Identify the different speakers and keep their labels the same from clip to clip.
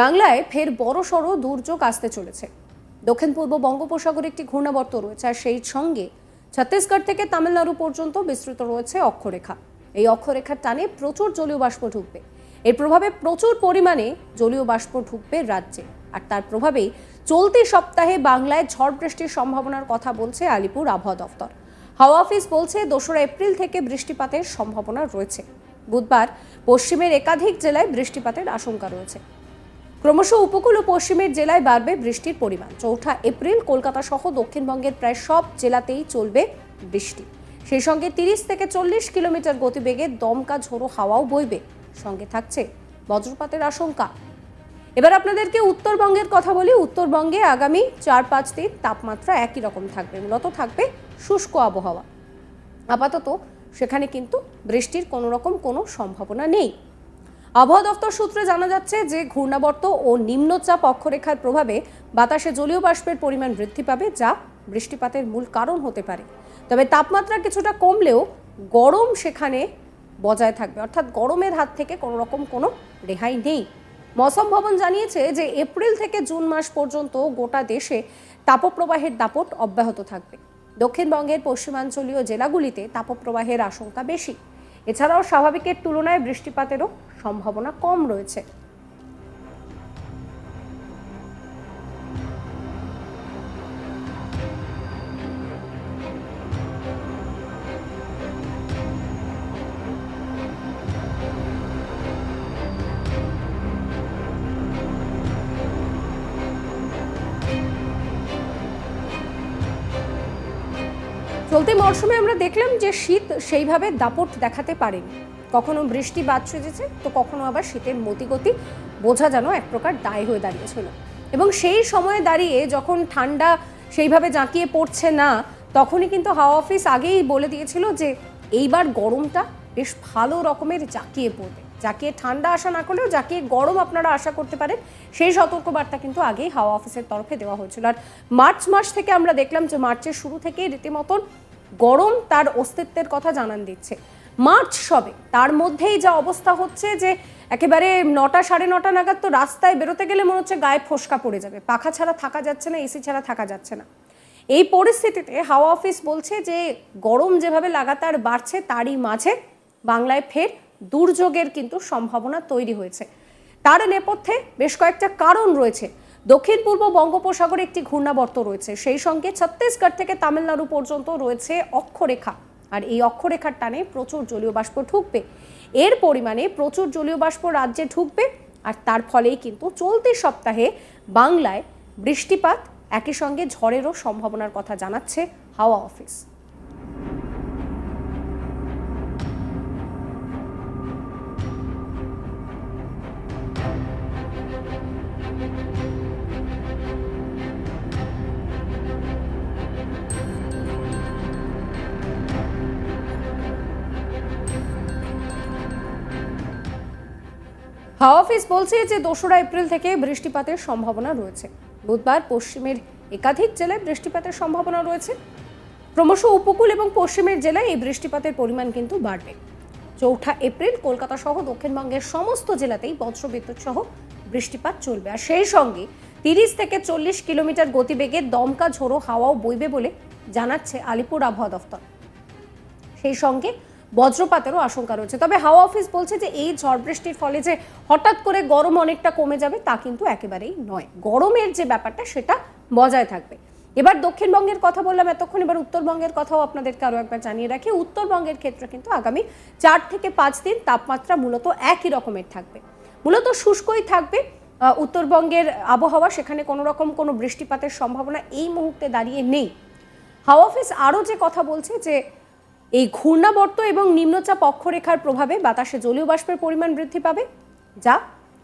Speaker 1: বাংলায় ফের বড় সড়ো দুর্যোগ আসতে চলেছে। দক্ষিণ পূর্ব বঙ্গোপসাগরে একটি ঘূর্ণাবর্ত রয়েছে আর সেই সঙ্গে ছত্তিশগড় থেকে তামিলনাড়ু পর্যন্ত বিস্তৃত রয়েছে অক্ষরেখা। এই অক্ষরেখার টানে প্রচুর জলীয় বাষ্প ঢুকবে। এর প্রভাবে প্রচুর পরিমাণে জলীয় বাষ্প ঢুকবে রাজ্যে। আর তার প্রভাবেই চলতি সপ্তাহে বাংলায় ঝড় বৃষ্টির সম্ভাবনার কথা বলছে আলিপুর আবহাওয়া দফতর। হাওয়া অফিস বলছে, দোসরা এপ্রিল থেকে বৃষ্টিপাতের সম্ভাবনা রয়েছে। বুধবার পশ্চিমের একাধিক জেলায় বৃষ্টিপাতের আশঙ্কা রয়েছে। ক্রমশ উপকূল ও পশ্চিমের জেলায় বাড়বে বৃষ্টির পরিমাণ। চৌঠা এপ্রিল কলকাতা সহ দক্ষিণবঙ্গের প্রায় সব জেলাতেই চলবে বৃষ্টি। সেই সঙ্গে তিরিশ থেকে চল্লিশ কিলোমিটার গতিবেগে দমকা ঝোড়ো হাওয়াও বইবে। সঙ্গে থাকছে বজ্রপাতের আশঙ্কা। এবার আপনাদেরকে উত্তরবঙ্গের কথা বলি। উত্তরবঙ্গে আগামী চার পাঁচ দিন তাপমাত্রা একই রকম থাকবে, মূলত থাকবে শুষ্ক আবহাওয়া। আপাতত সেখানে কিন্তু বৃষ্টির কোনো রকম কোনো সম্ভাবনা নেই। আবহাওয়া দপ্তর সূত্রে জানা যাচ্ছে যে ঘূর্ণাবর্ত ও নিম্নচাপ অক্ষরেখার প্রভাবে বাতাসে জলীয় বাষ্পের পরিমাণ বৃদ্ধি পাবে, যা বৃষ্টিপাতের মূল কারণ হতে পারে। তবে তাপমাত্রা কিছুটা কমলেও গরম সেখানে বজায় থাকবে। অর্থাৎ গরমের হাত থেকে কোনো রকম কোনো রেহাই নেই। মৌসম ভবন জানিয়েছে যে এপ্রিল থেকে জুন মাস পর্যন্ত গোটা দেশে তাপপ্রবাহের দাপট অব্যাহত থাকবে। দক্ষিণবঙ্গের পশ্চিমাঞ্চলীয় জেলাগুলিতে তাপপ্রবাহের আশঙ্কা বেশি। এছাড়াও স্বাভাবিকের তুলনায় বৃষ্টিপাতেরও সম্ভাবনা কম রয়েছে। চলতি মরশুমে আমরা দেখলাম যে শীত সেইভাবে দাপট দেখাতে পারেনি। কখনো বৃষ্টি বাদ সেজেছে, তো কখনো আবার শীতের মতিগতি বোঝা যেন এক প্রকার দায় হয়ে দাঁড়িয়েছিল। এবং সেই সময়ে দাঁড়িয়ে যখন ঠান্ডা সেইভাবে জাঁকিয়ে পড়ছে না, তখনই কিন্তু হাওয়া অফিস আগেই বলে দিয়েছিল যে এইবার গরমটা বেশ ভালো রকমের জাঁকিয়ে পড়বে। জাঁকিয়ে ঠান্ডা আশা না করলেও জাঁকিয়ে গরম আপনারা আশা করতে পারেন, সেই সতর্কবার্তা কিন্তু আগেই হাওয়া অফিসের তরফে দেওয়া হয়েছিল। আর মার্চ মাস থেকে আমরা দেখলাম যে মার্চের শুরু থেকেই রীতিমতন গরম তার অস্তিত্বের কথা জানান দিচ্ছে। মার্চ সবে, তার মধ্যেই যা অবস্থা হচ্ছে যে একেবারে নটা সাড়ে নটা নাগাদ তো রাস্তায় বেরোতে গেলে মনে হচ্ছে গায়ে ফোসকা পড়ে যাবে। পাখা ছাড়া থাকা যাচ্ছে না, এসি ছাড়া থাকা যাচ্ছে না। এই পরিস্থিতিতে হাওয়া অফিস বলছে যে গরম যেভাবে লাগাতার বাড়ছে, তারই মাঝে বাংলায় ফের দুর্যোগের কিন্তু সম্ভাবনা তৈরি হয়েছে। তার নেপথ্যে বেশ কয়েকটা কারণ রয়েছে। দক্ষিণ পূর্ব বঙ্গোপসাগরে একটি ঘূর্ণাবর্ত রয়েছে। সেই সঙ্গে ছত্তিশগড় থেকে তামিলনাড়ু পর্যন্ত রয়েছে অক্ষরেখা। আর এই অক্ষরেখার টানে প্রচুর জলীয় বাষ্প ঢুকবে। এর পরিমাণে প্রচুর জলীয় বাষ্প রাজ্যে ঢুকবে। আর তার ফলেই কিন্তু চলতি সপ্তাহে বাংলায় বৃষ্টিপাত, একই সঙ্গে ঝড়েরও সম্ভাবনার কথা জানাচ্ছে হাওয়া অফিস। হাওয়া অফিস বলছে যে দোসরা এপ্রিল থেকে বৃষ্টিপাতের সম্ভাবনা রয়েছে। বুধবার পশ্চিমের একাধিক জেলায় বৃষ্টিপাতের সম্ভাবনা রয়েছে। ক্রমশ উপকূল এবং পশ্চিমের জেলায় এই বৃষ্টিপাতের পরিমাণ কিন্তু বাড়বে। চৌঠা এপ্রিল কলকাতা সহ দক্ষিণবঙ্গের সমস্ত জেলাতেই বজ্রবিদ্যুৎ সহ বৃষ্টিপাত চলবে। আর সেই সঙ্গে তিরিশ থেকে চল্লিশ কিলোমিটার গতিবেগে দমকা ঝোড়ো হাওয়াও বইবে বলে জানাচ্ছে আলিপুর আবহাওয়া দফতর। সেই সঙ্গে বজ্রপাতেরও আশঙ্কা রয়েছে। তবে হাওয়া অফিস বলছে যে, এই ঝড় বৃষ্টির ফলে যে হঠাৎ করে গরম অনেকটা কমে যাবে, তা কিন্তু একেবারেই নয়। গরমের যে ব্যাপারটা, সেটা বজায় থাকবে। এবার দক্ষিণবঙ্গের কথা বললাম এতক্ষণ, এবার উত্তরবঙ্গের কথাও আপনাদেরকে আরও একবার জানিয়ে রাখি। উত্তরবঙ্গের ক্ষেত্রে কিন্তু আগামী চার থেকে পাঁচ দিন তাপমাত্রা মূলত একই রকমের থাকবে। মূলত শুষ্কই থাকবে উত্তরবঙ্গের আবহাওয়া, সেখানে কোনো রকম কোনো বৃষ্টিপাতের সম্ভাবনা এই মুহূর্তে দাঁড়িয়ে নেই। হাওয়া অফিস আরও যে কথা বলছে যে এই ঘূর্ণাবর্ত এবং নিম্নচাপ অক্ষরেখার প্রভাবে বাতাসে জলীয় বাষ্পের পরিমাণ বৃদ্ধি পাবে, যা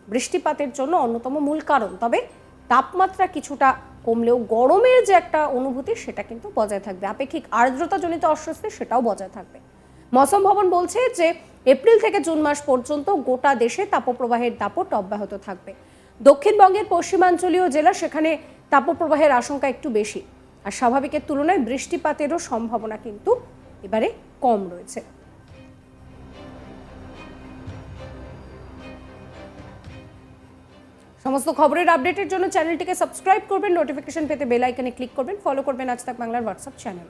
Speaker 1: বৃষ্টিপাতের জন্য অন্যতম মূল কারণ। তবে তাপমাত্রা কিছুটা কমলেও গরমের যে একটা অনুভূতি, সেটা কিন্তু বজায় থাকবে। আপেক্ষিক আর্দ্রতাজনিত অস্বস্তি, সেটাও বজায় থাকবে। মৌসম ভবন বলছে যে, এপ্রিল থেকে জুন মাস পর্যন্ত গোটা দেশে তাপপ্রবাহের দাপট অব্যাহত থাকবে। দক্ষিণবঙ্গের পশ্চিমাঞ্চলীয় জেলা, সেখানে তাপপ্রবাহের আশঙ্কা একটু বেশি। আর স্বাভাবিকের তুলনায় বৃষ্টিপাতেরও সম্ভাবনা কিন্তু এবারে কম রয়েছে। সমস্ত খবরের আপডেটের জন্য চ্যানেলটিকে সাবস্ক্রাইব করবেন, নোটিফিকেশন পেতে বেল আইকনে ক্লিক করবেন, ফলো করবেন আজ তাক বাংলার হোয়াটসঅ্যাপ চ্যানেল।